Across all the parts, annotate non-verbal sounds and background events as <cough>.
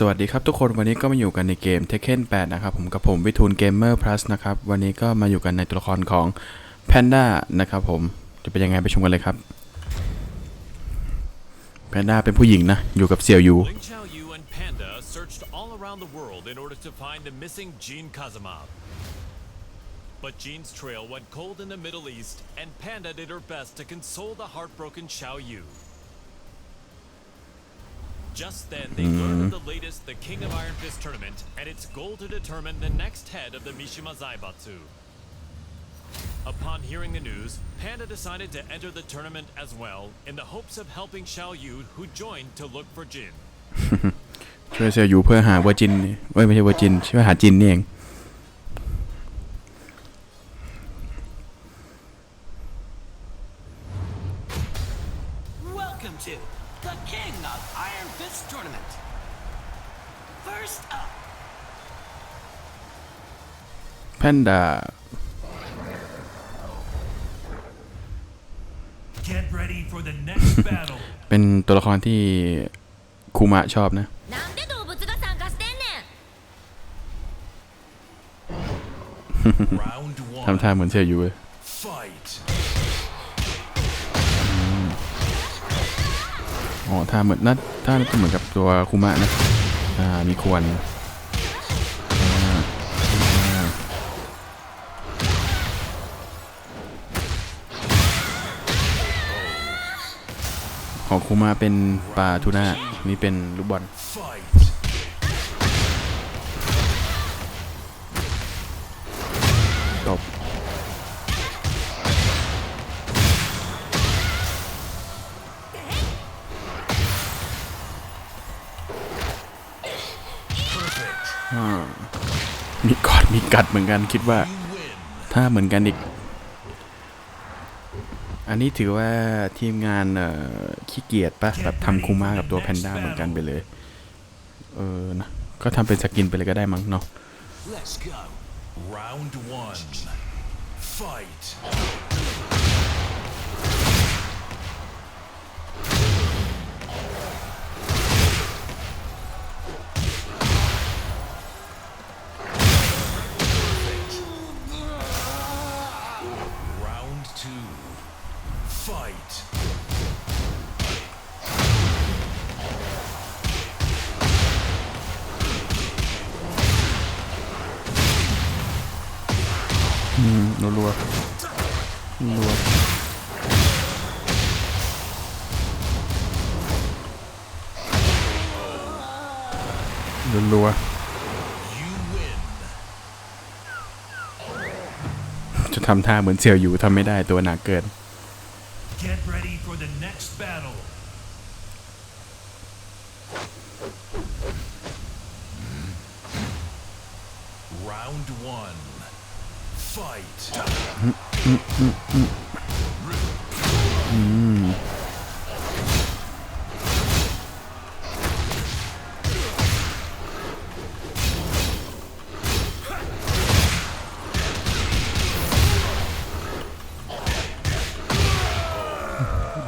สวัสดีครับทุกคนวันนี้ก็มาอยู่กันในเกม Tekken 8 นะครับผมกับผมวิทูลเกมเมอร์พลัสนะครับ วันนี้ก็มาอยู่กันในตัวละครของ Panda นะครับผมจะเป็นยังไงไปชมกันเลยครับ Panda เป็นผู้หญิงนะ อยู่กับเสี่ยวยู Ling Xiao Yu and Panda searched all around the world in order to find the missing Jean Kazamov. But Jean's trail went cold in the Middle East, and Panda did her best to console the heartbroken Xiao Yu. Just then, they learned of the latest The King of Iron Fist tournament and its goal to determine the next head of the Mishima Zaibatsu. Upon hearing the news, Panda decided to enter the tournament as well in the hopes of helping Xiao Yu, who joined to look for Jin. <laughs> ช่วยเสี่ยวยูเพื่อหาเวอร์จินเอ้ยไม่ใช่เวอร์จินช่วยหาจินนี่เอง Welcome to the King of Iron Fist Tournament. First up, Panda Get ready for the next battle. เป็นตัวละครที่คูมะชอบนะ なんで動物が参加してんねん Round ทำ one. ท่าเหมือนเสี่ยวยูเลย อ๋อท่าเหมือนน่าท่าเหมือนกับตัวคูมะนะอ่ามีควรอ่าอ่าของคูมะเป็นปลาทูน่านี่เป็นลูกบอล มีกอดมีกัดเหมือนกันคิดว่า ถ้าเหมือนกันอีก อันนี้ถือว่าทีมงานขี้เกียจปะแบบทำคูมากับตัวแพนด้าเหมือนกันไปเลย เออนะก็ทำเป็นสกินไปเลยก็ได้มั้งเนาะ Let's go. Round one. Fight. รัวรัวรัวรัวรัจะทำท่าเหมือนเสี่ยวอยู่ทำไม่ได้ตัวหนักเกิน Get ready for the next battle. 1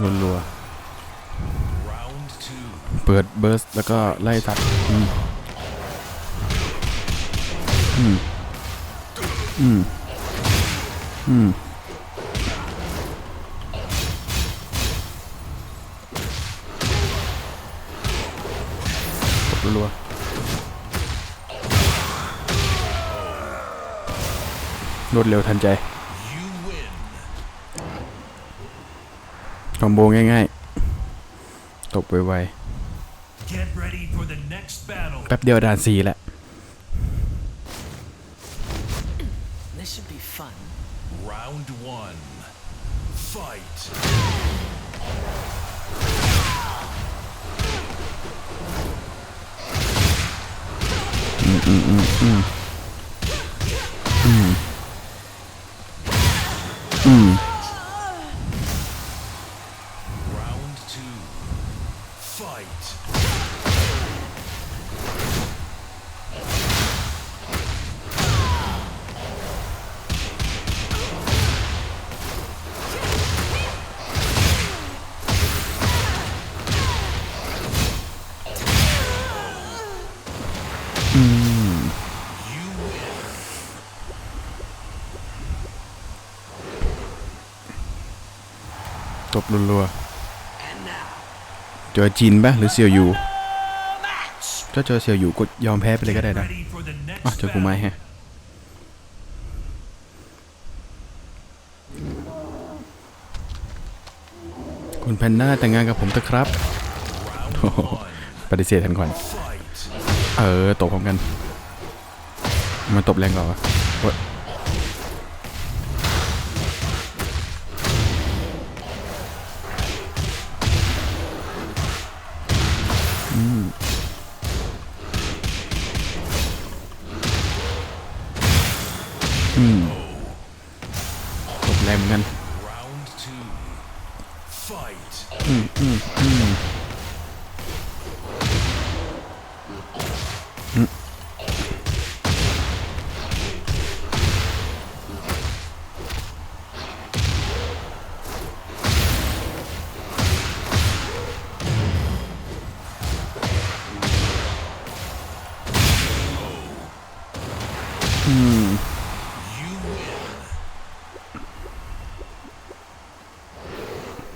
รัวรัว Round two. เปิดเบิร์สแล้วก็ไล่ตัดอืมอืมอืม อืมกดรัวๆรวดเร็วทันใจ You win. คอมโบง่ายๆ ตบไว Get ready for the next battle. ๆแป๊บเดียวด่านสีแหละ this should be fun. Round one. Fight. อืม Round อืตบรัวๆเจอจีนปะหรือเซียวยูถ้าเจอเซียวยูก็ยอมแพ้ไปเลยก็ได้นะอ๋อเจอกูไหมฮะคุณแพนด้าแต่งงานกับผมเถอะครับ ปฏิเสธทันก่อน เออตบพร้อมกัน มันตบแรงกว่าวะโอ๊ยอืมอืมตบแรงเหมือนกัน Round two. Fight. อืมอืมอืมอืม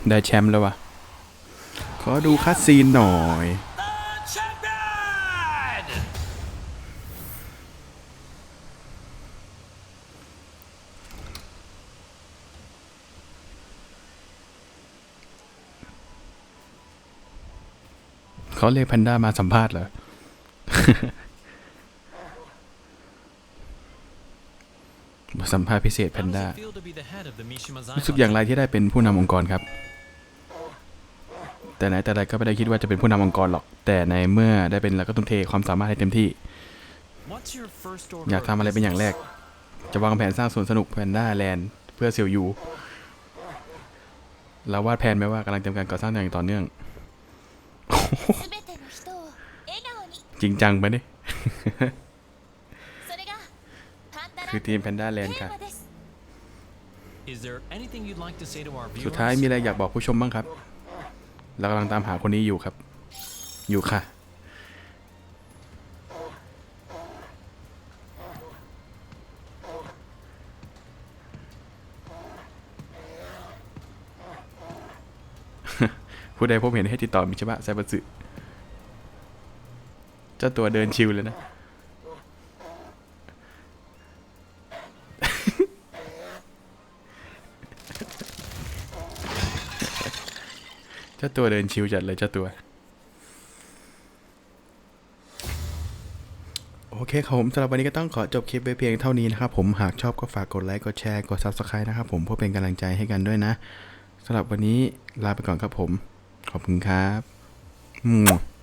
ได้แชมป์แล้ววะขอดูคัดซีนหน่อย The champion! เขาเรียกแพนด้ามาสัมภาษณ์เหรอมาสัมภาษณ์พิเศษแพ How น does ด้า it feel to be the head of the Mishima รู้สึกอย่าง Zaibatsu? ไรที่ได้เป็นผู้นำองค์กรครับ แต่ไหนแต่ไรก็ไม่ได้คิดว่าจะเป็นผู้นำองค์กรหรอก แต่ในเมื่อได้เป็นแล้วก็ต้องเทความสามารถให้เต็มที่ อยากทำอะไรเป็นอย่างแรก จะวางแผนสร้างสวนสนุกแพนด้าแลนด์เพื่อเซียวยูเราวาดแผนไหมว่ากำลังเตรียมการก่อสร้างอย่างต่อเนื่อง จริงจังไปนี่คือทีมแพนด้าแลนด์ค่ะ สุดท้ายมีอะไรอยากบอกผู้ชมบ้างครับ เรากำลังตามหาคนนี้อยู่ครับ อยู่ค่ะ ผู้ใดพบเห็นให้ติดต่อมิชบะไซบัสึเจ้าตัวเดินชิวเลยนะ เจ้าตัวเดินชิวจัดเลยเจ้าตัว โอเคครับผมสำหรับวันนี้ก็ต้องขอจบคลิปไว้เพียงเท่านี้นะครับผมหากชอบก็ฝากกดไลค์กดแชร์กด Subscribe นะครับผมเพื่อเป็นกำลังใจให้กันด้วยนะสำหรับวันนี้ลาไปก่อนครับผม ขอบคุณครับ